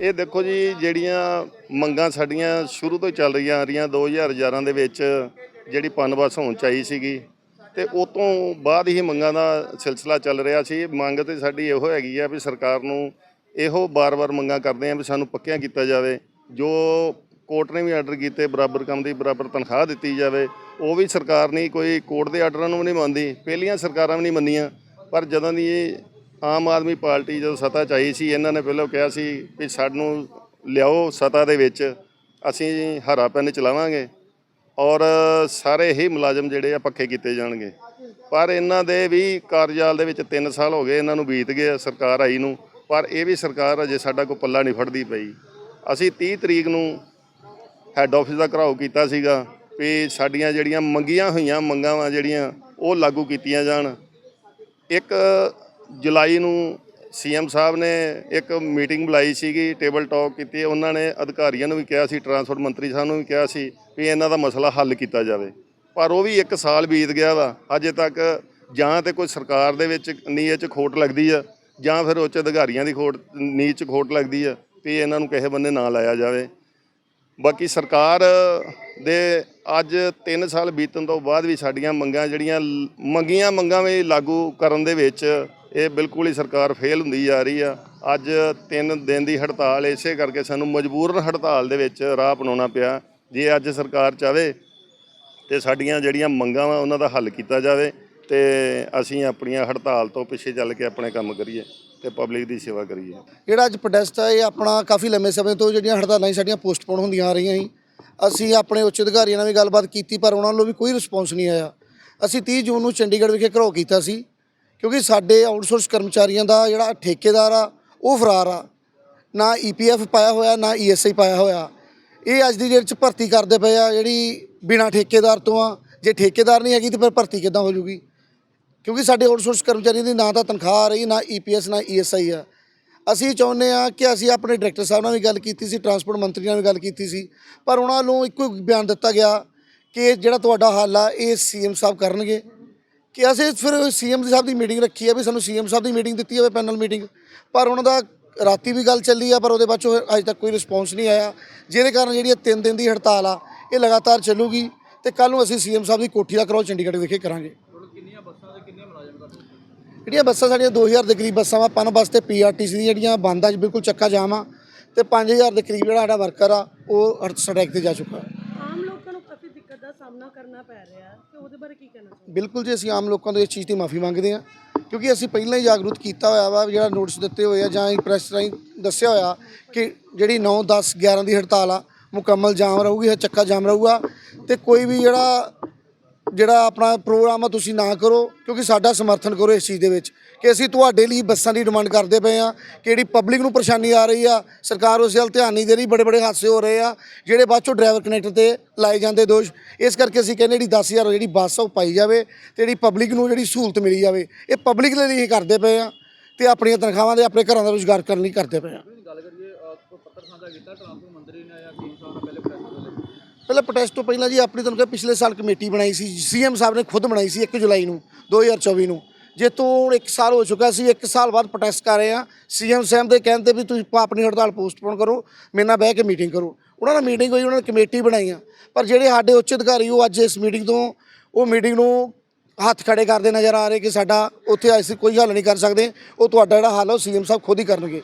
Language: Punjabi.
ਇਹ ਦੇਖੋ ਜੀ ਜਿਹੜੀਆਂ ਮੰਗਾਂ ਸਾਡੀਆਂ ਸ਼ੁਰੂ ਤੋਂ ਚੱਲ ਰਹੀਆਂ ਆ ਰਹੀਆਂ 2011 ਦੇ ਵਿੱਚ ਜਿਹੜੀ ਪਨਬਸ ਹੋਣ ਚਾਹੀ ਸੀਗੀ ਤੇ ਉਸ ਤੋਂ ਬਾਅਦ ਹੀ ਮੰਗਾਂ ਦਾ ਸਿਲਸਿਲਾ ਚੱਲ ਰਿਹਾ ਸੀ। ਮੰਗ ਤੇ ਸਾਡੀ ਇਹੋ ਹੈਗੀ ਆ ਵੀ ਸਰਕਾਰ ਨੂੰ ਇਹੋ ਬਾਰ-ਬਾਰ ਮੰਗਾਂ ਕਰਦੇ ਆ ਵੀ ਸਾਨੂੰ ਪੱਕਿਆਂ ਕੀਤਾ ਜਾਵੇ। ਜੋ ਕੋਰਟ ਨੇ ਵੀ ਆਰਡਰ ਕੀਤੇ, ਬਰਾਬਰ ਕੰਮ ਦੀ, ਬਰਾਬਰ ਤਨਖਾਹ ਦਿੱਤੀ ਜਾਵੇ, ਉਹ ਵੀ ਸਰਕਾਰ ਨਹੀਂ, ਕੋਈ ਕੋਰਟ ਦੇ ਆਰਡਰਾਂ ਨੂੰ ਵੀ ਨਹੀਂ ਮੰਨਦੀ। ਪਹਿਲੀਆਂ ਸਰਕਾਰਾਂ ਵੀ ਨਹੀਂ ਮੰਨੀਆਂ, ਪਰ ਜਦੋਂ ਦੀ ਆਮ ਆਦਮੀ ਪਾਰਟੀ ਜਦੋਂ ਸੱਤਾ 'ਚ ਆਈ ਸੀ, ਇਹਨਾਂ ਨੇ ਪਹਿਲਾਂ ਕਿਹਾ ਸੀ ਵੀ ਸਾਨੂੰ ਲਿਆਓ ਸੱਤਾ ਦੇ ਵਿੱਚ, ਅਸੀਂ ਹਰਾ ਪੈਨ ਚਲਾਵਾਂਗੇ ਔਰ ਸਾਰੇ ਹੀ ਮੁਲਾਜ਼ਮ ਜਿਹੜੇ ਆ ਪੱਕੇ ਕੀਤੇ ਜਾਣਗੇ। ਪਰ ਇਹਨਾਂ ਦੇ ਵੀ ਕਾਰਜਾਲ ਦੇ ਵਿੱਚ 3 ਸਾਲ ਹੋ ਗਏ, ਇਹਨਾਂ ਨੂੰ ਬੀਤ ਗਏ ਆ ਸਰਕਾਰ ਆਈ ਨੂੰ, ਪਰ ਇਹ ਵੀ ਸਰਕਾਰ ਅਜੇ ਸਾਡਾ ਕੋਈ ਪੱਲਾ ਨਹੀਂ ਫੜਦੀ ਪਈ। ਅਸੀਂ 30 ਤਰੀਕ ਨੂੰ ਹੈੱਡ ਆਫਿਸ ਦਾ ਘਰਾਓ ਕੀਤਾ ਸੀਗਾ ਵੀ ਸਾਡੀਆਂ ਜਿਹੜੀਆਂ ਮੰਗੀਆਂ ਹੋਈਆਂ, ਮੰਗਾਂ ਵਾ ਜਿਹੜੀਆਂ, ਉਹ ਲਾਗੂ ਕੀਤੀਆਂ ਜਾਣ। ਇੱਕ ਜੁਲਾਈ ਨੂੰ ਸੀਐਮ ਸਾਹਿਬ ਨੇ ਇੱਕ ਮੀਟਿੰਗ ਬੁਲਾਈ ਸੀਗੀ, ਟੇਬਲ ਟਾਕ ਕੀਤੀ, ਉਹਨਾਂ ਨੇ ਅਧਿਕਾਰੀਆਂ ਨੂੰ ਵੀ ਕਿਹਾ ਸੀ ਟਰਾਂਸਪੋਰਟ ਮੰਤਰੀ ਸਾਹਿਬ ਨੂੰ ਵੀ ਕਿਹਾ ਸੀ ਵੀ ਇਹਨਾਂ ਦਾ ਮਸਲਾ ਹੱਲ ਕੀਤਾ ਜਾਵੇ। ਪਰ ਉਹ ਵੀ ਇੱਕ ਸਾਲ ਬੀਤ ਗਿਆ ਵਾ ਅਜੇ ਤੱਕ ਜਾਂ ਤੇ ਕੋਈ ਸਰਕਾਰ ਦੇ ਵਿੱਚ ਨੀਅਤ 'ਚ ਖੋਟ ਲੱਗਦੀ ਆ, ਜਾਂ ਫਿਰ ਉੱਚ ਅਧਿਕਾਰੀਆਂ ਦੀ ਖੋਟ ਨੀਅਤ 'ਚ ਖੋਟ ਲੱਗਦੀ ਆ। ਵੀ ਇਹਨਾਂ ਨੂੰ ਕਿਸੇ ਬੰਨੇ ਨਾ ਲਾਇਆ ਜਾਵੇ। ਬਾਕੀ ਸਰਕਾਰ ਦੇ ਅੱਜ 3 ਸਾਲ ਬੀਤਣ ਤੋਂ ਬਾਅਦ ਵੀ ਸਾਡੀਆਂ ਮੰਗਾਂ ਜਿਹੜੀਆਂ ਮੰਗੀਆਂ ਮੰਗਾਂ ਵੀ ਲਾਗੂ ਕਰਨ ਦੇ ਵਿੱਚ ਇਹ ਬਿਲਕੁਲ ਹੀ ਸਰਕਾਰ ਫੇਲ ਹੁੰਦੀ ਜਾ ਰਹੀ ਆ। ਅੱਜ 3 ਦਿਨ ਦੀ ਹੜਤਾਲ ਇਸੇ ਕਰਕੇ ਸਾਨੂੰ ਮਜਬੂਰਨ ਹੜਤਾਲ ਦੇ ਵਿੱਚ ਰਾਹ ਅਪਣਾਉਣਾ ਪਿਆ। ਜੇ ਅੱਜ ਸਰਕਾਰ ਚਾਵੇ ਤੇ ਸਾਡੀਆਂ ਜਿਹੜੀਆਂ ਮੰਗਾਂ ਵਾ ਉਹਨਾਂ ਦਾ ਹੱਲ ਕੀਤਾ ਜਾਵੇ ਤੇ ਅਸੀਂ ਆਪਣੀਆਂ ਹੜਤਾਲ ਤੋਂ ਪਿੱਛੇ ਚੱਲ ਕੇ ਆਪਣੇ ਕੰਮ ਕਰੀਏ। ਤੇ ਪਬਲਿਕ ਦੀ ਸੇਵਾ ਕਰੀਏ ਜਿਹੜਾ ਅੱਜ ਪ੍ਰੋਟੈਸਟ ਹੈ ਇਹ ਆਪਣਾ ਕਾਫੀ ਲੰਮੇ ਸਮੇਂ ਤੋਂ ਜਿਹੜੀਆਂ ਹੜਤਾਲਾਂ ਸੀ ਸਾਡੀਆਂ ਪੋਸਟਪੋਨ ਹੁੰਦੀਆਂ ਆ ਰਹੀਆਂ ਸੀ। ਅਸੀਂ ਆਪਣੇ ਉੱਚ ਅਧਿਕਾਰੀਆਂ ਨਾਲ ਵੀ ਗੱਲਬਾਤ ਕੀਤੀ, ਪਰ ਉਹਨਾਂ ਵੱਲੋਂ ਵੀ ਕੋਈ ਰਿਸਪੌਂਸ ਨਹੀਂ ਆਇਆ। ਅਸੀਂ 30 ਜੂਨ ਨੂੰ ਚੰਡੀਗੜ੍ਹ ਵਿਖੇ ਘਰੋ ਕੀਤਾ ਸੀ, ਕਿਉਂਕਿ ਸਾਡੇ ਆਊਟਸੋਰਸ ਕਰਮਚਾਰੀਆਂ ਦਾ ਜਿਹੜਾ ਠੇਕੇਦਾਰ ਆ, ਉਹ ਫਰਾਰ ਆ। ਨਾ ਈਪੀਐਫ ਪਾਇਆ ਹੋਇਆ, ਨਾ ਈਐਸਆਈ ਪਾਇਆ ਹੋਇਆ। ਇਹ ਅੱਜ ਦੀ ਡੇਟ 'ਚ ਭਰਤੀ ਕਰਦੇ ਪਏ ਆ, ਜਿਹੜੀ ਬਿਨਾ ਠੇਕੇਦਾਰ ਤੋਂ ਆ। ਜੇ ਠੇਕੇਦਾਰ ਨਹੀਂ ਹੈਗੀ ਤੇ ਫਿਰ ਭਰਤੀ ਕਿੱਦਾਂ ਹੋ ਜੂਗੀ? ਕਿਉਂਕਿ ਸਾਡੇ ਆਊਟਸੋਰਸ ਕਰਮਚਾਰੀਆਂ ਦੀ ਨਾ ਤਾਂ ਤਨਖਾਹ ਆ ਰਹੀ, ਨਾ ਈਪੀਐਸ ਨਾ ਈਐਸਆਈ ਆ। ਅਸੀਂ ਚਾਹੁੰਦੇ ਆ ਕਿ ਅਸੀਂ ਆਪਣੇ ਡਾਇਰੈਕਟਰ ਸਾਹਿਬ ਨਾਲ ਵੀ ਗੱਲ ਕੀਤੀ ਸੀ ਟਰਾਂਸਪੋਰਟ ਮੰਤਰੀ ਨਾਲ ਵੀ ਗੱਲ ਕੀਤੀ ਸੀ, ਪਰ ਉਹਨਾਂ ਨੂੰ ਇੱਕੋ ਬਿਆਨ ਦਿੱਤਾ ਗਿਆ ਕਿ ਜਿਹੜਾ ਤੁਹਾਡਾ ਹੱਲ ਆ, ਇਹ ਸੀਐਮ ਸਾਹਿਬ ਕਰਨਗੇ। ਕਿ ਅਸੀਂ ਫਿਰ ਸੀਐਮ ਸਾਹਿਬ ਦੀ ਮੀਟਿੰਗ ਰੱਖੀ ਆ ਵੀ ਸਾਨੂੰ ਸੀਐਮ ਸਾਹਿਬ ਦੀ ਮੀਟਿੰਗ ਦਿੱਤੀ ਹੋਵੇ ਪੈਨਲ ਮੀਟਿੰਗ ਪਰ ਉਹਨਾਂ ਦਾ ਰਾਤੀ ਵੀ ਗੱਲ ਚੱਲੀ ਆ, ਪਰ ਉਹਦੇ ਬਾਅਦ ਚੋਂ ਅਜੇ ਤੱਕ ਕੋਈ ਰਿਸਪੌਂਸ ਨਹੀਂ ਆਇਆ। ਜਿਹਦੇ ਕਾਰਨ ਜਿਹੜੀ ਇਹ ਤਿੰਨ ਦਿਨ ਦੀ ਹੜਤਾਲ ਆ, ਇਹ ਲਗਾਤਾਰ ਚੱਲੂਗੀ ਤੇ ਕੱਲ ਨੂੰ ਅਸੀਂ ਸੀਐਮ ਸਾਹਿਬ ਦੀ ਕੋਠੀ ਦਾ ਕਰੋ ਚੰਡੀਗੜ੍ਹ ਵਿਖੇ ਕਰਾਂਗੇ। ਜਿਹੜੀਆਂ ਬੱਸਾਂ ਸਾਡੀਆਂ 2000 ਦੇ ਕਰੀਬ ਬੱਸਾਂ ਵਾ ਪਨ ਬੱਸ ਤੇ ਪੀਆਰਟੀਸੀ ਦੀਆਂ ਜਿਹੜੀਆਂ ਬੰਦ ਆ ਬਿਲਕੁਲ ਚੱਕਾ ਜਾਮ ਆ ਤੇ 5000 ਦੇ ਕਰੀਬ ਜਿਹੜਾ ਸਾਡਾ ਵਰਕਰ ਆ ਉਹ ਸਟ੍ਰਾਈਕ ਤੇ ਜਾ ਚੁੱਕਾ। ਆਮ ਲੋਕਾਂ ਨੂੰ ਕਾਫੀ ਦਿੱਕਤ ਦਾ ਸਾਹਮਣਾ ਕਰਨਾ ਪੈ ਰਿਹਾ ਤੇ ਉਹਦੇ ਬਾਰੇ ਕੀ ਕਹਿਣਾ ਚਾਹੁੰਦੇ ਬਿਲਕੁਲ ਜੀ ਅਸੀਂ ਆਮ ਲੋਕਾਂ ਤੋਂ ਇਸ ਚੀਜ਼ ਦੀ ਮਾਫੀ ਮੰਗਦੇ ਹਾਂ ਕਿਉਂਕਿ ਅਸੀਂ ਪਹਿਲਾਂ ਹੀ ਜਾਗਰੂਕ ਕੀਤਾ ਹੋਇਆ ਵਾ ਵੀ ਜਿਹੜਾ ਨੋਟਿਸ ਦਿੱਤੇ ਹੋਏ ਆ ਜਾਂ ਪ੍ਰੈਸ ਰਾਹੀਂ ਦੱਸਿਆ ਹੋਇਆ ਕਿ ਜਿਹੜੀ 9 10 11 ਦੀ ਹੜਤਾਲ ਆ ਮੁਕੰਮਲ ਜਾਮ ਰਹੂਗੀ ਇਹ ਚੱਕਾ ਜਾਮ ਰਹੂਗਾ ਤੇ ਕੋਈ ਵੀ ਜਿਹੜਾ ਜਿਹੜਾ ਆਪਣਾ ਪ੍ਰੋਗਰਾਮ ਆ, ਤੁਸੀਂ ਨਾ ਕਰੋ, ਕਿਉਂਕਿ ਸਾਡਾ ਸਮਰਥਨ ਕਰੋ ਇਸ ਚੀਜ਼ ਦੇ ਵਿੱਚ ਕਿ ਅਸੀਂ ਤੁਹਾਡੇ ਲਈ ਬੱਸਾਂ ਦੀ ਡਿਮਾਂਡ ਕਰਦੇ ਪਏ ਆ ਕਿ ਜਿਹੜੀ ਪਬਲਿਕ ਨੂੰ ਪਰੇਸ਼ਾਨੀ ਆ ਰਹੀ ਆ, ਸਰਕਾਰ ਉਸ ਵੱਲ ਧਿਆਨ ਨਹੀਂ ਦੇ ਰਹੀ ਬੜੇ ਬੜੇ ਹਾਦਸੇ ਹੋ ਰਹੇ ਆ, ਜਿਹੜੇ ਬਾਅਦ ਚੋਂ ਡਰਾਈਵਰ ਕਨੈਕਟਰ ਤੇ ਲਾਏ ਜਾਂਦੇ ਦੋਸ਼। ਇਸ ਕਰਕੇ ਅਸੀਂ ਕਹਿੰਦੇ ਜਿਹੜੀ 10000 ਜਿਹੜੀ ਬੱਸ ਆ, ਉਹ ਪਾਈ ਜਾਵੇ ਤੇ ਜਿਹੜੀ ਪਬਲਿਕ ਨੂੰ ਜਿਹੜੀ ਸਹੂਲਤ ਮਿਲੀ ਜਾਵੇ, ਇਹ ਪਬਲਿਕ ਲਈ ਹੀ ਕਰਦੇ ਪਏ ਆ ਤੇ ਆਪਣੀਆਂ ਤਨਖਾਹਾਂ ਦੇ, ਆਪਣੇ ਘਰਾਂ ਦਾ ਰੁਜ਼ਗਾਰ ਕਰਨ ਲਈ ਕਰਦੇ ਪਏ ਆ। ਗੱਲ ਕਰੀਏ ਪੱਤਰ ਸਾਂਝਾ ਕੀਤਾ ਟਰਾਂਸਪੋਰਟ ਮੰਤਰੀ ਨੇ ਜਾਂ ਸੀਐਮ ਸਾਹਿਬ ਨੇ ਪਹਿਲੇ ਪ੍ਰੈਸ ਪਹਿਲਾਂ ਪ੍ਰੋਟੈਸਟ ਤੋਂ ਪਹਿਲਾਂ ਜੀ ਆਪਣੀ ਤੁਹਾਨੂੰ ਕਿਹਾ ਪਿਛਲੇ ਸਾਲ ਕਮੇਟੀ ਬਣਾਈ ਸੀ, ਸੀਐਮ ਸਾਹਿਬ ਨੇ ਖੁਦ ਬਣਾਈ ਸੀ 1 ਜੁਲਾਈ ਨੂੰ 2024 ਨੂੰ। ਜੇ ਤੋਂ ਹੁਣ 1 ਸਾਲ ਹੋ ਚੁੱਕਾ ਸੀ 1 ਸਾਲ ਬਾਅਦ ਪ੍ਰੋਟੈਸਟ ਕਰ ਰਹੇ ਆ ਸੀਐਮ ਸਾਹਿਬ ਦੇ ਕਹਿੰਦੇ ਵੀ ਤੁਸੀਂ ਆਪਣੀ ਹੜਤਾਲ ਪੋਸਟਪੋਨ ਕਰੋ, ਮੇਰੇ ਨਾਲ ਬਹਿ ਕੇ ਮੀਟਿੰਗ ਕਰੋ। ਉਹਨਾਂ ਨਾਲ ਮੀਟਿੰਗ ਹੋਈ, ਉਹਨਾਂ ਨੇ ਕਮੇਟੀ ਬਣਾਈ ਆ। ਪਰ ਜਿਹੜੇ ਸਾਡੇ ਉੱਚ ਅਧਿਕਾਰੀ, ਉਹ ਅੱਜ ਇਸ ਮੀਟਿੰਗ ਤੋਂ, ਉਹ ਮੀਟਿੰਗ ਨੂੰ ਹੱਥ ਖੜੇ ਕਰਦੇ ਨਜ਼ਰ ਆ ਰਹੇ ਕਿ ਸਾਡਾ, ਉੱਥੇ ਅਸੀਂ ਕੋਈ ਹੱਲ ਨਹੀਂ ਕਰ ਸਕਦੇ। ਉਹ ਤੁਹਾਡਾ ਜਿਹੜਾ ਹੱਲ ਆ, ਉਹ ਸੀਐਮ ਸਾਹਿਬ ਖੁਦ ਹੀ ਕਰਨਗੇ।